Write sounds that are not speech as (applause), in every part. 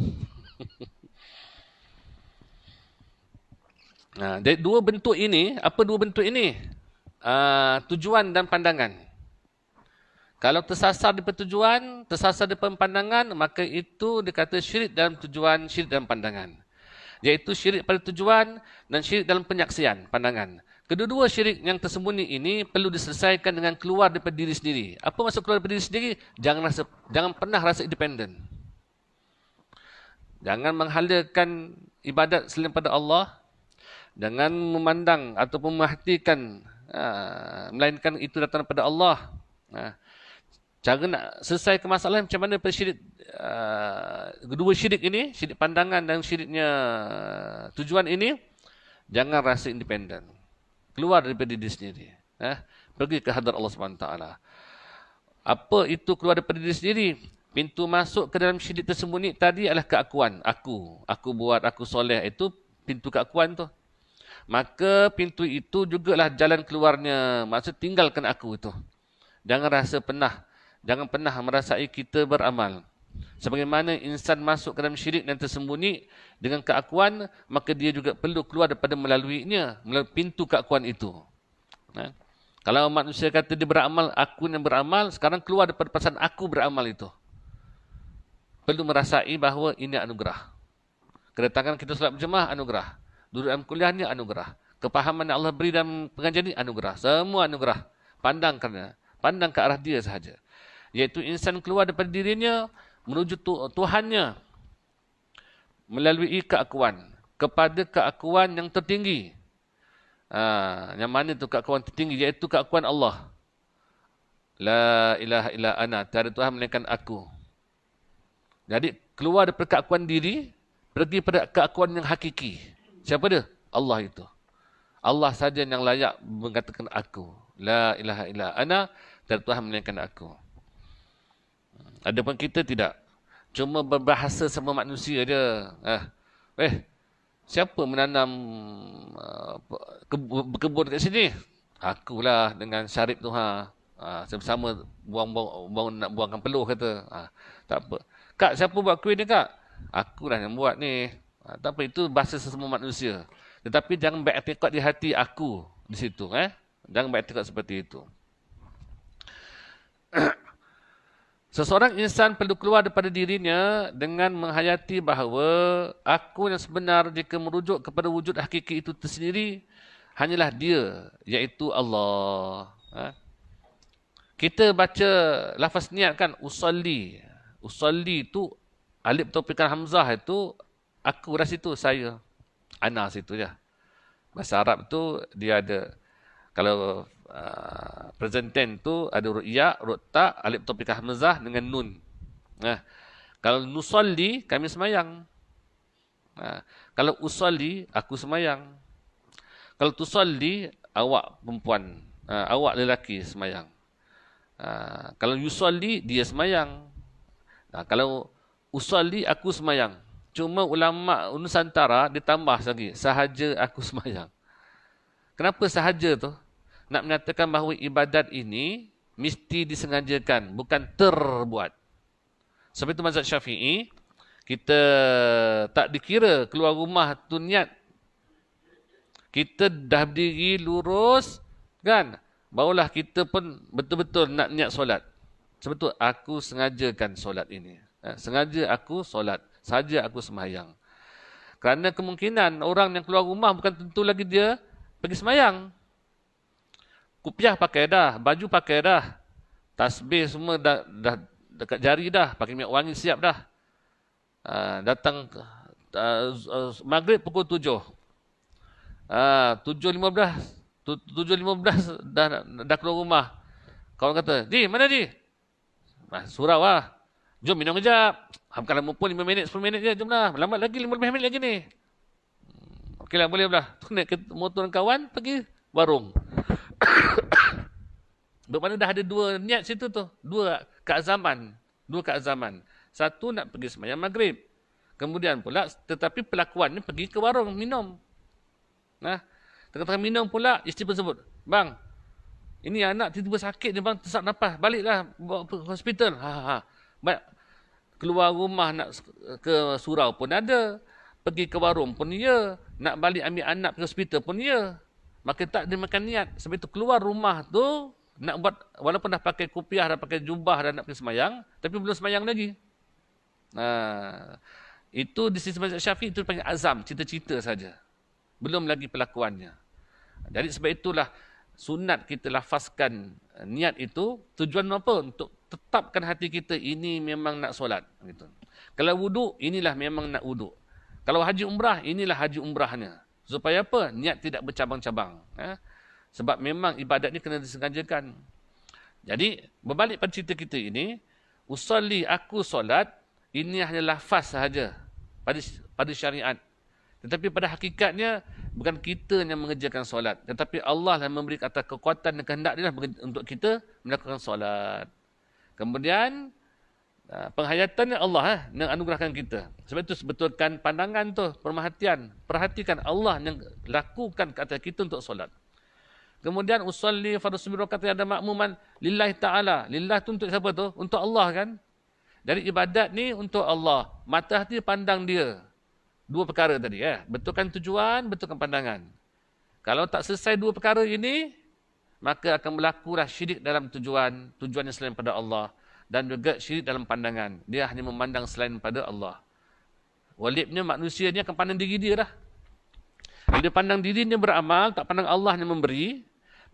(laughs) Nah, dua bentuk ini, apa dua bentuk ini? Uh, tujuan dan pandangan. Kalau tersasar di pertujuan, tersasar di pandangan, maka itu dikata syirik dalam tujuan, syirik dalam pandangan. Iaitu syirik pada tujuan dan syirik dalam penyaksian, pandangan. Kedua-dua syirik yang tersembunyi ini perlu diselesaikan dengan keluar daripada diri sendiri. Apa maksud keluar daripada diri sendiri? Jangan rasa, jangan pernah rasa independen. Jangan menghalakan ibadat selain pada Allah. Jangan memandang ataupun memahtikan, uh, melainkan itu datang daripada Allah. Uh, cara nak selesai masalah macam mana syirik uh, kedua syirik ini syirik pandangan dan syiriknya tujuan ini jangan rasa independen keluar daripada diri sendiri eh? pergi ke hadrat Allah SWT apa itu keluar daripada diri sendiri pintu masuk ke dalam syirik tersembunyi tadi adalah keakuan aku aku buat aku soleh itu pintu keakuan tu maka pintu itu jugalah jalan keluarnya maksud tinggalkan aku itu jangan rasa pernah Jangan pernah merasai kita beramal. Sebagaimana insan masuk ke dalam syirik dan tersembunyi dengan keakuan, maka dia juga perlu keluar daripada melaluinya, melalui pintu keakuan itu. Ha? Kalau manusia kata dia beramal, aku yang beramal, sekarang keluar daripada perasaan aku beramal itu. Perlu merasai bahawa ini anugerah. Kedatangan kita solat berjemaah, anugerah. Duduk dalam kuliah ini, anugerah. Kepahaman yang Allah beri dalam pengajian ini, anugerah. Semua anugerah. Pandang kerana. Pandang ke arah dia sahaja iaitu insan keluar daripada dirinya menuju Tuhannya melalui keakuan kepada keakuan yang tertinggi. Ha, yang mana itu keakuan tertinggi iaitu keakuan Allah. La ilaha illa ana, tiada Tuhan melainkan aku. Jadi keluar daripada keakuan diri, pergi pada keakuan yang hakiki. Siapa dia? Allah itu. Allah saja yang layak mengatakan aku. La ilaha illa ana, tiada Tuhan melainkan aku. Adapun kita tidak. Cuma berbahasa sama manusia je. Eh, eh siapa menanam uh, kebun dekat sini? Akulah dengan syarif tu ha. Ha, sama-sama buang-buang buang, nak buangkan peluh kata. Ha, tak apa. Kak, siapa buat kuih ni kak? Akulah yang buat ni. Tak apa, itu bahasa sesama manusia. Tetapi jangan beriktikad di hati aku di situ. Eh? Jangan beriktikad seperti itu. (clears throat) Seseorang insan perlu keluar daripada dirinya dengan menghayati bahawa aku yang sebenar jika merujuk kepada wujud hakiki itu tersendiri hanyalah dia, iaitu Allah. Ha? Kita baca lafaz niat kan, usalli. Usalli itu, alif topikan hamzah itu, aku rasa itu saya. Ana situ ya. Bahasa Arab tu dia ada, kalau Uh, present tense tu ada huruf ya, huruf ta, alif topik hamzah dengan nun. Nah, kalau nusalli kami semayang. Nah, kalau usalli aku semayang. Kalau tusalli awak perempuan, uh, awak lelaki semayang. Uh, kalau yusalli dia semayang. Nah, kalau usalli aku semayang. Cuma ulama Nusantara ditambah lagi sahaja aku semayang. Kenapa sahaja tu? nak menyatakan bahawa ibadat ini mesti disengajakan, bukan terbuat. Sebab itu mazhab syafi'i, kita tak dikira keluar rumah tu niat. Kita dah berdiri lurus, kan? Barulah kita pun betul-betul nak niat solat. Sebab itu aku sengajakan solat ini. Ha, sengaja aku solat. Saja aku semayang. Kerana kemungkinan orang yang keluar rumah bukan tentu lagi dia pergi semayang. Kupiah pakai dah, baju pakai dah. Tasbih semua dah, dah dekat jari dah, pakai minyak wangi siap dah. Uh, datang uh, uh, maghrib pukul tujuh. Uh, tujuh lima belas. Tujuh lima belas dah, dah keluar rumah. Kawan kata, Di, mana Di? Nah, surau lah. Jom minum kejap. Bukan lama pun lima minit, sepuluh minit je. Jomlah. Lambat lagi lima minit lagi ni. Hmm, okeylah, boleh lah. Naik ke motor kawan, pergi warung. (coughs) Bermakna dah ada dua niat situ tu. Dua keazaman. Dua keazaman. Satu nak pergi semayang maghrib. Kemudian pula, tetapi pelakuan ni pergi ke warung minum. Nah, Tengah-tengah minum pula, isteri pun sebut. Bang, ini anak tiba-tiba sakit ni bang, tersak nafas. Baliklah bawa ke hospital. Ha, ha. ha. Baik, keluar rumah nak ke surau pun ada. Pergi ke warung pun ya. Nak balik ambil anak ke hospital pun ya. Maka tak ada makan niat. Sebab itu keluar rumah tu, nak buat, walaupun dah pakai kopiah, dah pakai jubah, dah nak pergi semayang, tapi belum semayang lagi. Nah, itu di sisi mazhab syafi'i itu panggil azam, cita-cita saja. Belum lagi pelakuannya. Jadi sebab itulah sunat kita lafazkan niat itu tujuan apa? Untuk tetapkan hati kita ini memang nak solat. Gitu. Kalau wuduk, inilah memang nak wuduk. Kalau haji umrah, inilah haji umrahnya. Supaya apa? Niat tidak bercabang-cabang. Eh? Sebab memang ibadat ni kena disengajakan. Jadi, berbalik pada cerita kita ini, usalli aku solat, ini hanya lafaz sahaja pada, pada syariat. Tetapi pada hakikatnya, bukan kita yang mengerjakan solat. Tetapi Allah yang memberi kata kekuatan dan kehendak dia untuk kita melakukan solat. Kemudian, Ah, penghayatannya Allah eh, yang anugerahkan kita. Sebab itu sebetulkan pandangan tu, perhatian. Perhatikan Allah yang lakukan kata kita untuk solat. Kemudian usalli fardu subiru kata ada makmuman lillahi ta'ala. Lillah tu untuk siapa tu? Untuk Allah kan? Dari ibadat ni untuk Allah. Mata hati pandang dia. Dua perkara tadi. Eh. Betulkan tujuan, betulkan pandangan. Kalau tak selesai dua perkara ini, maka akan berlakulah syirik dalam tujuan. Tujuan yang selain pada Allah dan juga syirik dalam pandangan. Dia hanya memandang selain pada Allah. Walibnya manusia ni akan pandang diri dia dah. Bila dia pandang diri dia beramal, tak pandang Allah yang memberi,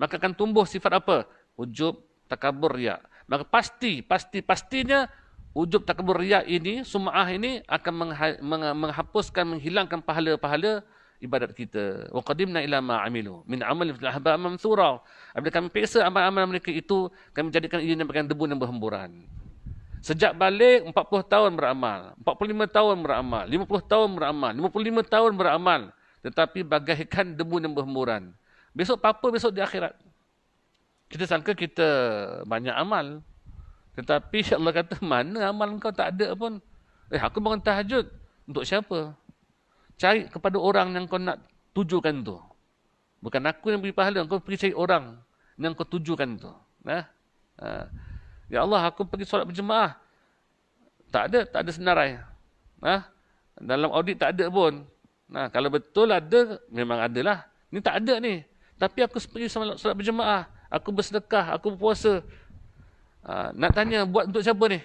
maka akan tumbuh sifat apa? Ujub, takabur, riak. Maka pasti, pasti, pastinya ujub, takabur, riak ini, sum'ah ini akan menghapuskan, menghilangkan pahala-pahala ibadat kita. Wa qadimna ila ma amilu min amal fil ahba mamthura. Apabila kami peksa amal-amal mereka itu, kami jadikan ia bagian debu yang berhemburan. Sejak balik 40 tahun beramal, 45 tahun beramal, 50 tahun beramal, 55 tahun beramal, tetapi bagaikan debu yang berhemburan. Besok apa besok di akhirat? Kita sangka kita banyak amal. Tetapi Allah kata, (laughs) mana amal kau tak ada pun. Eh, aku bangun tahajud. Untuk siapa? cari kepada orang yang kau nak tujukan tu. Bukan aku yang beri pahala, kau pergi cari orang yang kau tujukan tu. Nah. Ha. Ya Allah, aku pergi solat berjemaah. Tak ada, tak ada senarai. Nah. Dalam audit tak ada pun. Nah, kalau betul ada, memang ada lah. Ni tak ada ni. Tapi aku pergi solat berjemaah. Aku bersedekah, aku berpuasa. Ha. nak tanya, buat untuk siapa ni?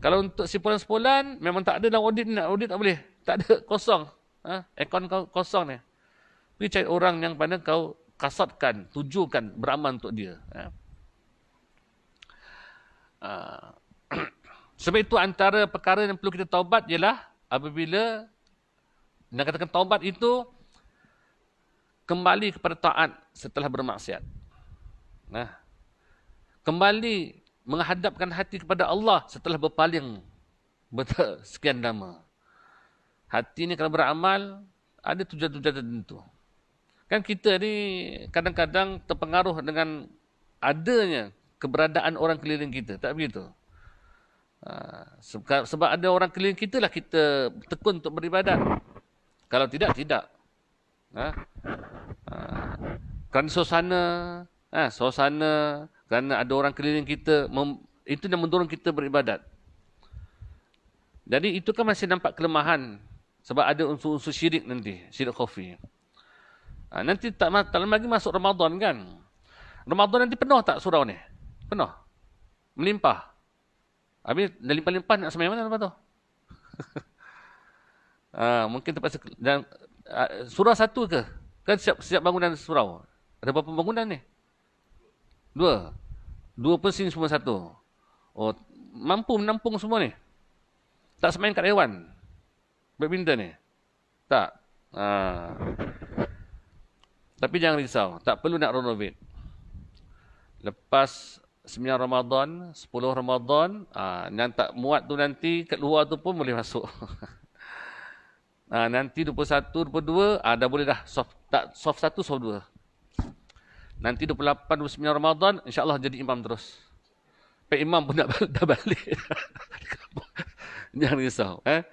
Kalau untuk sepulan-sepulan, memang tak ada dalam audit ni. Audit tak boleh. Tak ada (laughs) kosong. Ha? Akun kau kosong ni. Pergi cari orang yang pada kau kasatkan, tujukan beramal untuk dia. Ha? Uh, (clears throat) sebab itu antara perkara yang perlu kita taubat ialah apabila nak katakan taubat itu kembali kepada taat setelah bermaksiat. Nah, kembali menghadapkan hati kepada Allah setelah berpaling sekian lama. Hati ni kalau beramal, ada tujuan-tujuan tertentu. Kan kita ni kadang-kadang terpengaruh dengan adanya keberadaan orang keliling kita. Tak begitu? Ha, sebab ada orang keliling kita lah kita tekun untuk beribadat. Kalau tidak, tidak. Kerana suasana, suasana, kerana ada orang keliling kita, itu yang mendorong kita beribadat. Jadi itu kan masih nampak kelemahan sebab ada unsur-unsur syirik nanti, syirik khafi. Ha, nanti tak, tak lama lagi masuk Ramadan kan. Ramadan nanti penuh tak surau ni? Penuh. Melimpah. Habis dah limpah-limpah nak semayang mana lepas tu? (laughs) ha, mungkin tempat dan uh, surau satu ke? Kan siap siap bangunan surau. Ada berapa bangunan ni? Dua. Dua pun sini semua satu. Oh, mampu menampung semua ni. Tak semain kat dewan badminton ni? Tak. Ha. Tapi jangan risau. Tak perlu nak renovate. Lepas 9 Ramadan, 10 Ramadan, ha, yang tak muat tu nanti kat luar tu pun boleh masuk. (laughs) ha, nanti 21, 22, ha, dah boleh dah soft, tak, soft 1, soft 2. Nanti 28, 29 Ramadan, insyaAllah jadi imam terus. Pak imam pun dah balik. (laughs) jangan risau. Eh?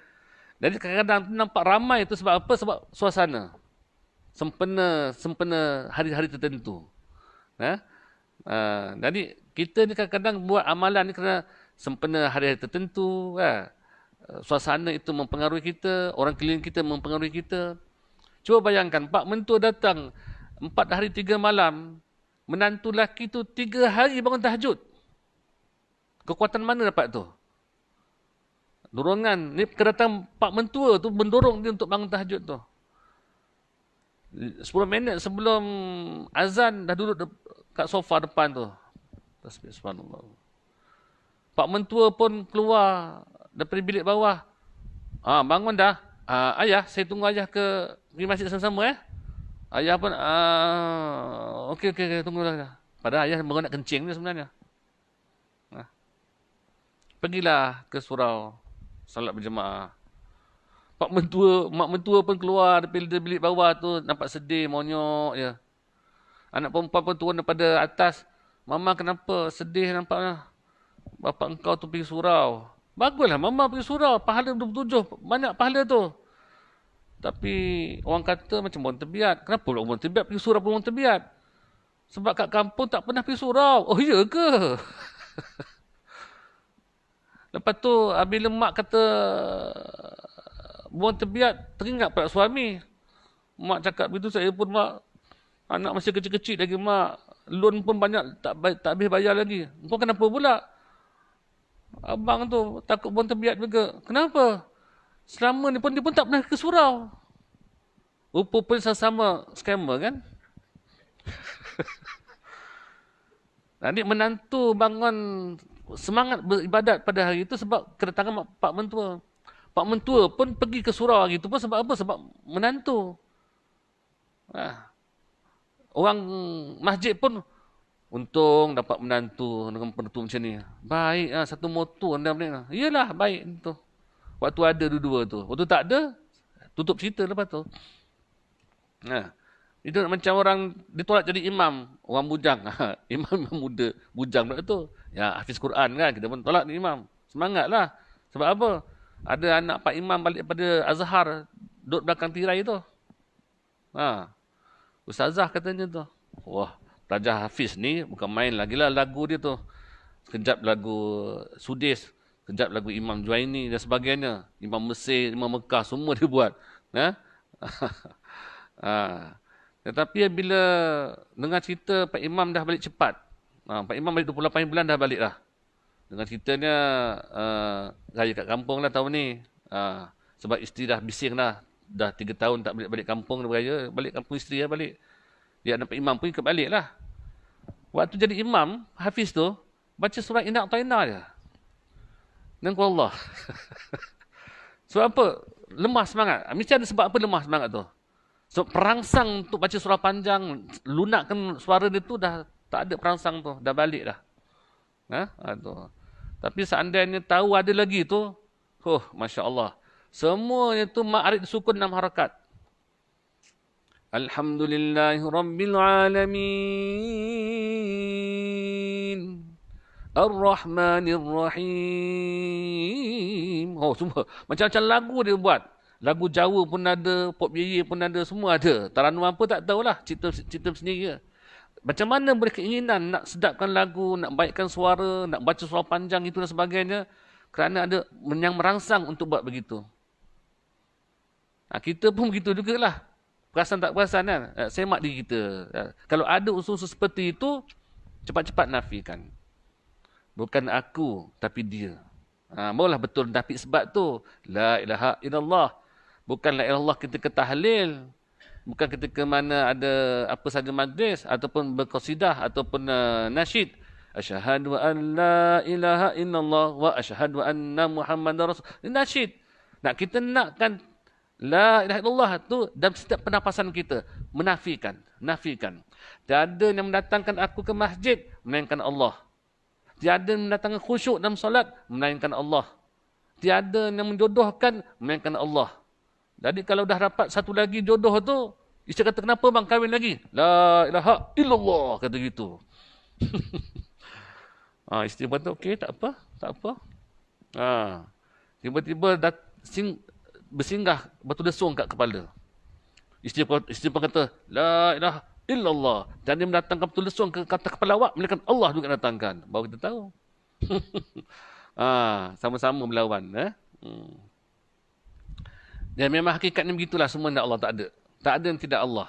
Jadi kadang-kadang nampak ramai itu sebab apa? Sebab suasana. Sempena sempena hari-hari tertentu. Ha? Uh, jadi kita ni kadang-kadang buat amalan ni kerana sempena hari-hari tertentu. Ha? suasana itu mempengaruhi kita, orang keliling kita mempengaruhi kita. Cuba bayangkan, Pak Mentua datang empat hari tiga malam, menantu laki tu tiga hari bangun tahajud. Kekuatan mana dapat tu? Dorongan. Ni kedatangan Pak Mentua tu mendorong dia untuk bangun tahajud tu. 10 minit sebelum azan dah duduk kat sofa depan tu. Tasbih subhanallah. Pak mentua pun keluar daripada bilik bawah. Ah bangun dah. Ah, ayah, saya tunggu ayah ke pergi masjid sama-sama eh. Ayah pun ah okey okey okay, tunggu dah. Padahal ayah baru nak kencing ni sebenarnya. Ah. Pergilah ke surau salat berjemaah. Pak mentua, mak mentua pun keluar dari bilik bawah tu nampak sedih, monyok ya. Anak perempuan pun turun daripada atas. Mama kenapa sedih nampaknya? Bapa engkau tu pergi surau. Baguslah mama pergi surau. Pahala 27. Banyak pahala tu. Tapi orang kata macam orang terbiat. Kenapa pula orang terbiat pergi surau pun orang terbiat? Sebab kat kampung tak pernah pergi surau. Oh iya ke? (laughs) Lepas tu bila mak kata buang terbiat, teringat pada suami. Mak cakap begitu, saya pun mak, anak masih kecil-kecil lagi mak, loan pun banyak, tak tak habis bayar lagi. Kau kenapa pula? Abang tu takut buang terbiat juga. Kenapa? Selama ni pun dia pun tak pernah ke surau. Rupa pun sama scammer kan? (laughs) Nanti menantu bangun semangat beribadat pada hari itu sebab kedatangan Pak Mentua. Pak mentua pun pergi ke surau hari itu pun sebab apa? Sebab menantu. Ha. Orang masjid pun untung dapat menantu dengan penentu macam ni. Baik ha, satu motor anda boleh. Iyalah baik tu. Waktu ada dua-dua tu. Waktu tak ada tutup cerita lepas tu. Ha. Itu macam orang ditolak jadi imam, orang bujang. Ha. (laughs) imam imam muda, bujang pula tu. Ya, hafiz Quran kan, kita pun tolak ni imam. Semangatlah. Sebab apa? Ada anak Pak Imam balik pada Azhar duduk belakang tirai tu. Ha. Ustazah katanya tu. Wah, Raja Hafiz ni bukan main lagi lah lagu dia tu. Sekejap lagu Sudis, sekejap lagu Imam Juaini dan sebagainya. Imam Mesir, Imam Mekah, semua dia buat. Ha? (laughs) ha. Tetapi bila dengar cerita Pak Imam dah balik cepat. Ha, Pak Imam balik 28 bulan dah balik dah. Dengan ceritanya uh, raya kat kampung lah tahun ni. Uh, sebab isteri dah bising dah. Dah tiga tahun tak balik-balik kampung dia beraya. Balik kampung isteri lah balik. Dia nampak imam pun ikut balik lah. Waktu jadi imam, Hafiz tu, baca surat Inak Taina je. Dan Allah. (laughs) sebab apa? Lemah semangat. Mesti ada sebab apa lemah semangat tu. So, perangsang untuk baca surah panjang, lunakkan suara dia tu dah tak ada perangsang tu. Dah balik dah. Ha? Ha, tu. Tapi seandainya tahu ada lagi tu, oh, Masya Allah. Semuanya tu ma'arid sukun enam harakat. Alhamdulillahi Rabbil Alamin. Ar-Rahmanir Rahim. Oh, semua. Macam-macam lagu dia buat. Lagu Jawa pun ada, pop yeye pun ada, semua ada. Taranum apa tak tahulah. Cerita, cerita sendiri. Macam mana boleh keinginan nak sedapkan lagu, nak baikkan suara, nak baca surah panjang itu dan sebagainya. Kerana ada yang merangsang untuk buat begitu. Ha, kita pun begitu juga lah. Perasan tak perasan kan? Ha, semak diri kita. Ha, kalau ada usul-usul seperti itu, cepat-cepat nafikan. Bukan aku, tapi dia. Ha, barulah betul nafi sebab tu. La ilaha illallah. Bukan la ilallah kita ketahlil bukan ketika mana ada apa saja majlis ataupun berqasidah ataupun uh, nasyid. Asyhadu an la ilaha illallah wa asyhadu anna muhammadar rasul. Nasyid. Nak kita nakkan la ilaha illallah tu dalam setiap pernafasan kita. Menafikan. Nafikan. Tiada yang mendatangkan aku ke masjid melainkan Allah tiada yang mendatangkan khusyuk dalam solat melainkan Allah tiada yang menjodohkan melainkan Allah jadi kalau dah dapat satu lagi jodoh tu, isteri kata kenapa bang kahwin lagi? La ilaha illallah kata gitu. ha, (laughs) isteri kata okey tak apa, tak apa. Ha, tiba-tiba dat, sing, bersinggah batu desung kat kepala. Isteri, isteri pun kata la ilaha illallah. Dan dia mendatangkan desung ke kata kepala awak, melainkan Allah juga datangkan. Baru kita tahu. ha, (laughs) sama-sama melawan. Eh? Hmm. Dan memang hakikatnya begitulah semua yang Allah tak ada. Tak ada yang tidak Allah.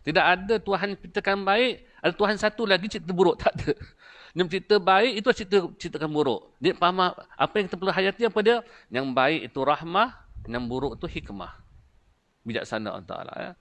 Tidak ada Tuhan ciptakan baik, ada Tuhan satu lagi cipta buruk. Tak ada. Dia mencipta baik, itu cipta, ciptakan buruk. Dia faham apa yang kita perlu hayati apa dia? Yang baik itu rahmah, yang buruk itu hikmah. Bijaksana Allah Ta'ala. Ya.